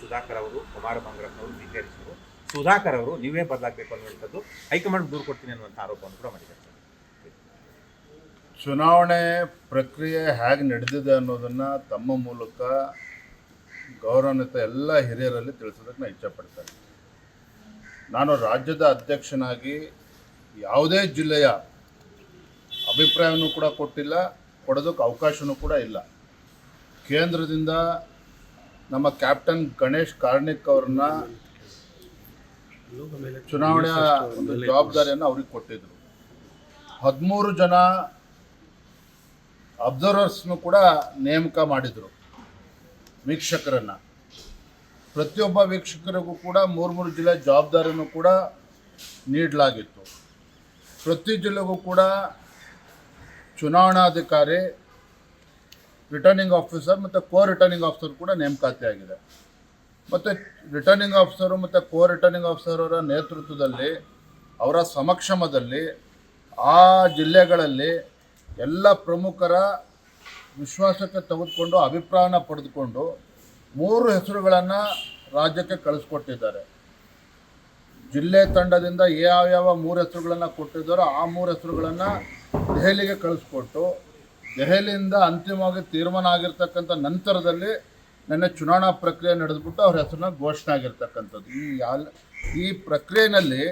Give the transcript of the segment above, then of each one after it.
ಸುಧಾಕರ್ ಅವರು, ಕುಮಾರ ಅವರು ನಿರ್ಧರಿಸಿದರು ಸುಧಾಕರ್ ಅವರು, ನೀವೇ ಬದಲಾಗಬೇಕು ಅನ್ನುವಂಥದ್ದು ಹೈಕಮಾಂಡ್ ದೂರು ಕೊಡ್ತೀನಿ ಅನ್ನುವಂಥ ಆರೋಪವನ್ನು ಕೂಡ ಮಾಡಿದ್ದಾರೆ. ಚುನಾವಣೆ ಪ್ರಕ್ರಿಯೆ ಹೇಗೆ ನಡೆದಿದೆ ಅನ್ನೋದನ್ನು ತಮ್ಮ ಮೂಲಕ ಗೌರವಾನ್ವಿತ ಎಲ್ಲ ಹಿರಿಯರಲ್ಲಿ ತಿಳಿಸೋದಕ್ಕೆ ನಾನು ಇಚ್ಛಪಡ್ತೇನೆ. ನಾನು ರಾಜ್ಯದ ಅಧ್ಯಕ್ಷನಾಗಿ ಯಾವುದೇ ಜಿಲ್ಲೆಯ ಅಭಿಪ್ರಾಯವನ್ನು ಕೂಡ ಕೊಟ್ಟಿಲ್ಲ, ಕೊಡೋದಕ್ಕೆ ಅವಕಾಶವೂ ಕೂಡ ಇಲ್ಲ. ಕೇಂದ್ರದಿಂದ ನಮ್ಮ ಕ್ಯಾಪ್ಟನ್ ಗಣೇಶ್ ಕಾರ್ಣಿಕ್ ಅವ್ರನ್ನ ಚುನಾವಣೆಯ ಒಂದು ಜವಾಬ್ದಾರಿಯನ್ನು ಅವ್ರಿಗೆ ಕೊಟ್ಟಿದ್ರು. ಹದಿಮೂರು ಜನ ಅಬ್ಸರ್ವರ್ಸ್ನು ಕೂಡ ನೇಮಕ ಮಾಡಿದರು ವೀಕ್ಷಕರನ್ನು. ಪ್ರತಿಯೊಬ್ಬ ವೀಕ್ಷಕರಿಗೂ ಕೂಡ ಮೂರು ಮೂರು ಜಿಲ್ಲೆ ಜವಾಬ್ದಾರಿಯನ್ನು ಕೂಡ ನೀಡಲಾಗಿತ್ತು. ಪ್ರತಿ ಜಿಲ್ಲೆಗೂ ಕೂಡ ಚುನಾವಣಾಧಿಕಾರಿ ರಿಟರ್ನಿಂಗ್ ಆಫೀಸರ್ ಮತ್ತು ಕೋ ರಿಟರ್ನಿಂಗ್ ಆಫೀಸರ್ ಕೂಡ ನೇಮಕಾತಿ ಆಗಿದೆ. ಮತ್ತು ರಿಟರ್ನಿಂಗ್ ಆಫೀಸರು ಮತ್ತು ಕೋ ರಿಟರ್ನಿಂಗ್ ಅವರ ನೇತೃತ್ವದಲ್ಲಿ, ಅವರ ಸಮಕ್ಷಮದಲ್ಲಿ, ಆ ಜಿಲ್ಲೆಗಳಲ್ಲಿ ಎಲ್ಲ ಪ್ರಮುಖರ ವಿಶ್ವಾಸಕ್ಕೆ ತೆಗೆದುಕೊಂಡು, ಅಭಿಪ್ರಾಯನ ಪಡೆದುಕೊಂಡು ಮೂರು ಹೆಸರುಗಳನ್ನು ರಾಜ್ಯಕ್ಕೆ ಕಳಿಸ್ಕೊಟ್ಟಿದ್ದಾರೆ. ಜಿಲ್ಲೆ ತಂಡದಿಂದ ಯಾವ್ಯಾವ ಮೂರು ಹೆಸರುಗಳನ್ನು ಕೊಟ್ಟಿದ್ದಾರೋ ಆ ಮೂರು ಹೆಸರುಗಳನ್ನು ದೆಹಲಿಗೆ ಕಳಿಸ್ಕೊಟ್ಟು ದೆಹಲಿಯಿಂದ ಅಂತಿಮವಾಗಿ ತೀರ್ಮಾನ ಆಗಿರ್ತಕ್ಕಂಥ ನಂತರದಲ್ಲಿ ನನ್ನ ಚುನಾವಣಾ ಪ್ರಕ್ರಿಯೆ ನಡೆದ್ಬಿಟ್ಟು ಅವ್ರ ಹೆಸರನ್ನ ಘೋಷಣೆ ಆಗಿರ್ತಕ್ಕಂಥದ್ದು. ಈ ಯಾಲ್, ಈ ಪ್ರಕ್ರಿಯೆಯಲ್ಲಿ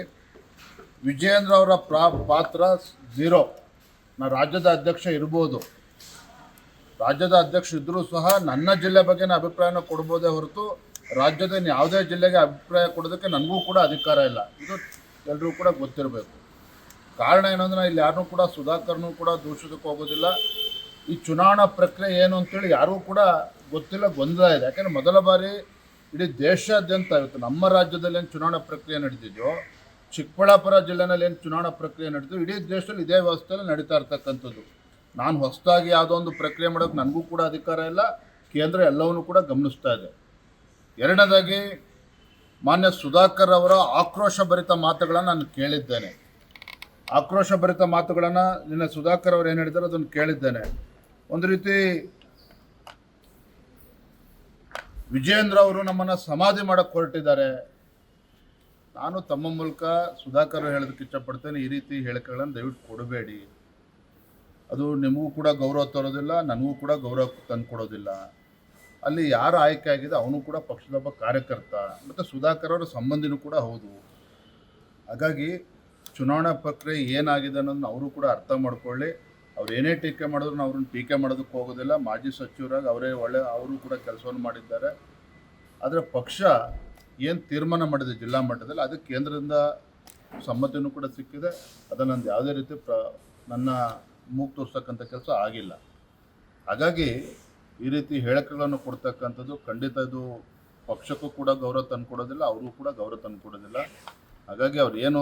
ವಿಜಯೇಂದ್ರ ಅವರ ಪ್ರಾ, ಪಾತ್ರ ಝೀರೋ. ನಾ ರಾಜ್ಯದ ಅಧ್ಯಕ್ಷ ಇರ್ಬೋದು. ರಾಜ್ಯದ ಅಧ್ಯಕ್ಷ ಇದ್ದರೂ ಸಹ ನನ್ನ ಜಿಲ್ಲೆ ಬಗ್ಗೆ ನಾನು ಅಭಿಪ್ರಾಯನ ಕೊಡ್ಬೋದೇ ಹೊರತು ರಾಜ್ಯದ ಯಾವುದೇ ಜಿಲ್ಲೆಗೆ ಅಭಿಪ್ರಾಯ ಕೊಡೋದಕ್ಕೆ ನನಗೂ ಕೂಡ ಅಧಿಕಾರ ಇಲ್ಲ. ಇದು ಎಲ್ಲರೂ ಕೂಡ ಗೊತ್ತಿರಬೇಕು. ಕಾರಣ ಏನಂದ್ರೆ ಇಲ್ಲಿ ಯಾರನ್ನೂ ಕೂಡ ಸುಧಾಕರ್ನೂ ಕೂಡ ದೂಷಿಸೋಕೆ ಹೋಗೋದಿಲ್ಲ. ಈ ಚುನಾವಣಾ ಪ್ರಕ್ರಿಯೆ ಏನು ಅಂತೇಳಿ ಯಾರೂ ಕೂಡ ಗೊತ್ತಿಲ್ಲ, ಗೊಂದಲ ಇದೆ. ಯಾಕಂದರೆ ಮೊದಲ ಬಾರಿ ಇಡೀ ದೇಶಾದ್ಯಂತ ಇವತ್ತು ನಮ್ಮ ರಾಜ್ಯದಲ್ಲಿ ಏನು ಚುನಾವಣಾ ಪ್ರಕ್ರಿಯೆ ನಡೆದಿದೆಯೋ ಚಿಕ್ಕಬಳ್ಳಾಪುರ ಜಿಲ್ಲೆನಲ್ಲಿ ಏನು ಚುನಾವಣಾ ಪ್ರಕ್ರಿಯೆ ನಡೆದಿದೆ ಇಡೀ ದೇಶದಲ್ಲಿ ಇದೇ ವ್ಯವಸ್ಥೆಯಲ್ಲಿ ನಡೀತಾ ಇರ್ತಕ್ಕಂಥದ್ದು. ನಾನು ಹೊಸದಾಗಿ ಯಾವುದೋ ಒಂದು ಪ್ರಕ್ರಿಯೆ ಮಾಡೋಕ್ಕೆ ನನಗೂ ಕೂಡ ಅಧಿಕಾರ ಇಲ್ಲ, ಕೇಂದ್ರ ಎಲ್ಲವನ್ನೂ ಕೂಡ ಗಮನಿಸ್ತಾ ಇದೆ. ಎರಡನೇದಾಗಿ, ಮಾನ್ಯ ಸುಧಾಕರ್ ಅವರ ಆಕ್ರೋಶಭರಿತ ಮಾತುಗಳನ್ನು ನಾನು ಕೇಳಿದ್ದೇನೆ. ಆಕ್ರೋಶಭರಿತ ಮಾತುಗಳನ್ನು ನಿನ್ನೆ ಸುಧಾಕರ್ ಅವರು ಏನು ಹೇಳಿದ್ದಾರೆ ಅದನ್ನು ಕೇಳಿದ್ದೇನೆ. ಒಂದು ರೀತಿ ವಿಜೇಂದ್ರ ಅವರು ನಮ್ಮನ್ನು ಸಮಾಧಿ ಮಾಡಕ್ಕೆ ಹೊರಟಿದ್ದಾರೆ. ನಾನು ತಮ್ಮ ಮೂಲಕ ಸುಧಾಕರ್ ಹೇಳೋದಕ್ಕೆ ಇಷ್ಟಪಡ್ತೇನೆ. ಈ ರೀತಿ ಹೇಳಿಕೆಗಳನ್ನು ದಯವಿಟ್ಟು ಕೊಡಬೇಡಿ. ಅದು ನಿಮಗೂ ಕೂಡ ಗೌರವ ತರೋದಿಲ್ಲ, ನನಗೂ ಕೂಡ ಗೌರವ ತಂದು ಕೊಡೋದಿಲ್ಲ. ಅಲ್ಲಿ ಯಾರು ಆಯ್ಕೆ ಆಗಿದೆ ಅವನು ಕೂಡ ಪಕ್ಷದೊಬ್ಬ ಕಾರ್ಯಕರ್ತ. ಮತ್ತು ಸುಧಾಕರ್ ಅವರ ಸಂಬಂಧಿನೂ ಕೂಡ ಹೌದು. ಹಾಗಾಗಿ ಚುನಾವಣಾ ಪ್ರಕ್ರಿಯೆ ಏನಾಗಿದೆ ಅನ್ನೋದನ್ನ ಅವರು ಕೂಡ ಅರ್ಥ ಮಾಡ್ಕೊಳ್ಳಿ. ಅವ್ರು ಏನೇ ಟೀಕೆ ಮಾಡಿದ್ರು ನಾವು ಅವ್ರನ್ನ ಟೀಕೆ ಮಾಡೋದಕ್ಕೆ ಹೋಗೋದಿಲ್ಲ. ಮಾಜಿ ಸಚಿವರಾಗಿ ಅವರೇ ಒಳ್ಳೆ ಅವರು ಕೂಡ ಕೆಲಸವನ್ನು ಮಾಡಿದ್ದಾರೆ. ಆದರೆ ಪಕ್ಷ ಏನು ತೀರ್ಮಾನ ಮಾಡಿದೆ ಜಿಲ್ಲಾ ಮಟ್ಟದಲ್ಲಿ ಅದಕ್ಕೆ ಕೇಂದ್ರದಿಂದ ಸಮ್ಮತಿನೂ ಕೂಡ ಸಿಕ್ಕಿದೆ. ಅದನ್ನು ನಂದು ಯಾವುದೇ ರೀತಿ ಪ್ರ, ನನ್ನ ಮೂಗು ತೋರಿಸ್ತಕ್ಕಂಥ ಕೆಲಸ ಆಗಿಲ್ಲ. ಹಾಗಾಗಿ ಈ ರೀತಿ ಹೇಳಿಕೆಗಳನ್ನು ಕೊಡ್ತಕ್ಕಂಥದ್ದು ಖಂಡಿತ ಇದು ಪಕ್ಷಕ್ಕೂ ಕೂಡ ಗೌರವ ತಂದು ಕೊಡೋದಿಲ್ಲ, ಅವ್ರಿಗೂ ಕೂಡ ಗೌರವ ತಂದು ಕೊಡೋದಿಲ್ಲ. ಹಾಗಾಗಿ ಅವ್ರು ಏನು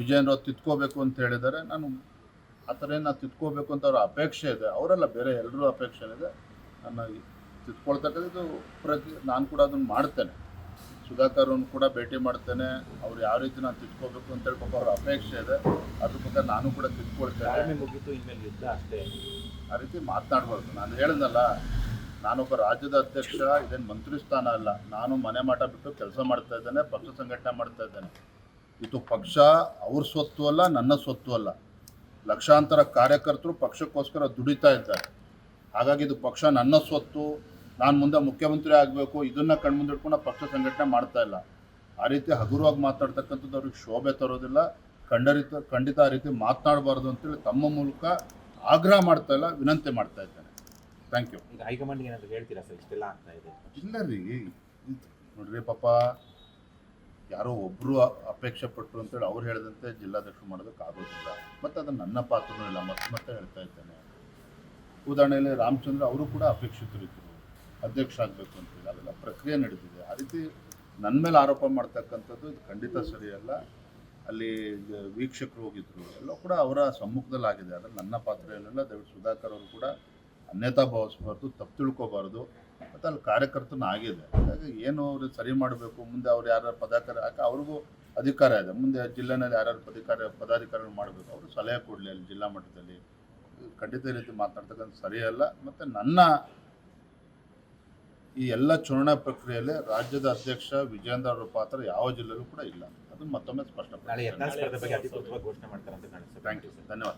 ವಿಜಯನ ಅವ್ರು ತಿದ್ಕೋಬೇಕು ಅಂತ ಹೇಳಿದ್ದಾರೆ, ನಾನು ಆ ಥರ ಏನು ತಿದ್ಕೋಬೇಕು ಅಂತ ಅವ್ರ ಅಪೇಕ್ಷೆ ಇದೆ. ಅವರೆಲ್ಲ ಬೇರೆ ಎಲ್ಲರೂ ಅಪೇಕ್ಷೆ ಇದೆ. ನನ್ನ ತಿದ್ಕೊಳ್ತಕ್ಕಂಥದ್ದು ಪ್ರತಿ ನಾನು ಕೂಡ ಅದನ್ನು ಮಾಡ್ತೇನೆ. ಸುಧಾಕರ್ನ ಕೂಡ ಭೇಟಿ ಮಾಡ್ತೇನೆ. ಅವ್ರು ಯಾವ ರೀತಿ ನಾನು ತಿದ್ಕೋಬೇಕು ಅಂತ ಹೇಳ್ಬೇಕು ಅವ್ರ ಅಪೇಕ್ಷೆ ಇದೆ. ಅದ್ರ ಬಗ್ಗೆ ನಾನು ಕೂಡ ತಿದ್ಕೊಳ್ತೇನೆ ತಾಳ್ಮೆ ಮುಗಿತು ಇನ್ಮೇಲೆ ಯುದ್ಧ ಅಷ್ಟೇ? ಆ ರೀತಿ ಮಾತನಾಡ್ಬಾರ್ದು. ನಾನು ಹೇಳಿದ್ನಲ್ಲ ನಾನೊಬ್ಬ ರಾಜ್ಯದ ಅಧ್ಯಕ್ಷ ಇದೇನು ಮಂತ್ರಿ ಸ್ಥಾನ ಅಲ್ಲ. ನಾನು ಮನೆ ಮಾಟ ಬಿಟ್ಟು ಕೆಲಸ ಮಾಡ್ತಾ ಇದ್ದೇನೆ ಪಕ್ಷ ಸಂಘಟನೆ ಮಾಡ್ತಾ ಇದ್ದೇನೆ. ಇದು ಪಕ್ಷ ಅವ್ರ ಸ್ವತ್ತು ಅಲ್ಲ ನನ್ನ ಸ್ವತ್ತು ಅಲ್ಲ. ಲಕ್ಷಾಂತರ ಕಾರ್ಯಕರ್ತರು ಪಕ್ಷಕ್ಕೋಸ್ಕರ ದುಡಿತಾ ಇದ್ದಾರೆ. ಹಾಗಾಗಿ ಇದು ಪಕ್ಷ ನನ್ನ ಸ್ವತ್ತು ನಾನು ಮುಂದೆ ಮುಖ್ಯಮಂತ್ರಿ ಆಗಬೇಕು ಇದನ್ನು ಕಣ್ಮುಂದಿಟ್ಕೊಂಡು ಪಕ್ಷ ಸಂಘಟನೆ ಮಾಡ್ತಾ ಇಲ್ಲ. ಆ ರೀತಿ ಹಗುರವಾಗಿ ಮಾತಾಡ್ತಕ್ಕಂಥದ್ದು ಅವ್ರಿಗೆ ಶೋಭೆ ತರೋದಿಲ್ಲ. ಖಂಡರಿತ ಖಂಡಿತ ಆ ರೀತಿ ಮಾತನಾಡಬಾರ್ದು ಅಂತೇಳಿ ತಮ್ಮ ಮೂಲಕ ಆಗ್ರಹ ಮಾಡ್ತಾ ಇಲ್ಲ ವಿನಂತಿ ಮಾಡ್ತಾ ಇದ್ದಾರೆ ಥ್ಯಾಂಕ್ ಯು ಈಗ ಹೈಕಮಾಂಡ್ಗೆ ಏನಾದರೂ ಹೇಳ್ತೀರಾ ಸರ್? ಇಷ್ಟೆಲ್ಲ ಆಗ್ತಾ ಇದೆ. ಇಲ್ಲ ರೀ. ನೋಡ್ರಿ ಪಾಪ ಯಾರೋ ಒಬ್ಬರು ಅಪೇಕ್ಷೆ ಪಟ್ಟರು ಅಂತೇಳಿ ಅವ್ರು ಹೇಳಿದಂತೆ ಜಿಲ್ಲಾಧ್ಯಕ್ಷರು ಮಾಡೋದಕ್ಕೆ ಆಗೋದಿಲ್ಲ. ಮತ್ತು ಅದು ನನ್ನ ಪಾತ್ರನೂ ಇಲ್ಲ, ಮತ್ತೆ ಮತ್ತೆ ಹೇಳ್ತಾ ಇದ್ದೇನೆ. ಉದಾಹರಣೆಯಲ್ಲಿ ರಾಮಚಂದ್ರ ಅವರು ಕೂಡ ಅಪೇಕ್ಷಿತರಿದ್ದರು ಅಧ್ಯಕ್ಷ ಆಗಬೇಕು ಅಂತೇಳಿ ಅದೆಲ್ಲ ಪ್ರಕ್ರಿಯೆ ನಡೆದಿದೆ. ಆ ರೀತಿ ನನ್ನ ಮೇಲೆ ಆರೋಪ ಮಾಡ್ತಕ್ಕಂಥದ್ದು ಇದು ಖಂಡಿತ ಸರಿಯಲ್ಲ ಅಲ್ಲಿ. ವೀಕ್ಷಕರು ಹೋಗಿದ್ರು, ಎಲ್ಲ ಕೂಡ ಅವರ ಸಮ್ಮುಖದಲ್ಲಿ ಆಗಿದೆ ಅದ್ರಲ್ಲಿ ನನ್ನ ಪಾತ್ರ ಏನಿಲ್ಲ, ದಯವಿಟ್ಟು ಸುಧಾಕರ್ ಅವರು ಕೂಡ ಅನ್ಯತಾ ಭಾವಿಸಬಾರ್ದು ತಪ್ಪು ತಿಳ್ಕೊಬಾರ್ದು. ಮತ್ತು ಅಲ್ಲಿ ಕಾರ್ಯಕರ್ತನ ಆಗಿದೆ. ಹಾಗಾಗಿ ಏನು ಅವರು ಸರಿ ಮಾಡಬೇಕು ಮುಂದೆ ಅವ್ರು ಯಾರ್ಯಾರು ಪದಾಧಿಕಾರ ಯಾಕೆ ಅವ್ರಿಗೂ ಅಧಿಕಾರ ಇದೆ. ಮುಂದೆ ಜಿಲ್ಲೆನಲ್ಲಿ ಯಾರ್ಯಾರು ಪದಾಧಿಕಾರಿ ಪದಾಧಿಕಾರಿಗಳು ಮಾಡಬೇಕು ಅವರು ಸಲಹೆ ಕೊಡಲಿ ಅಲ್ಲಿ ಜಿಲ್ಲಾ ಮಟ್ಟದಲ್ಲಿ. ಖಂಡಿತ ರೀತಿ ಮಾತನಾಡ್ತಕ್ಕಂಥ ಸರಿಯಲ್ಲ ಮತ್ತು ನನ್ನ ಈ ಎಲ್ಲ ಚುನಾವಣಾ ಪ್ರಕ್ರಿಯೆಯಲ್ಲಿ ರಾಜ್ಯದ ಅಧ್ಯಕ್ಷ ವಿಜೇಂದ್ರ ಅವರ ಪಾತ್ರ ಯಾವ ಜಿಲ್ಲೆಯಲ್ಲೂ ಕೂಡ ಇಲ್ಲ. ಅದು ಮತ್ತೊಮ್ಮೆ ಸ್ಪಷ್ಟ ಧನ್ಯವಾದ.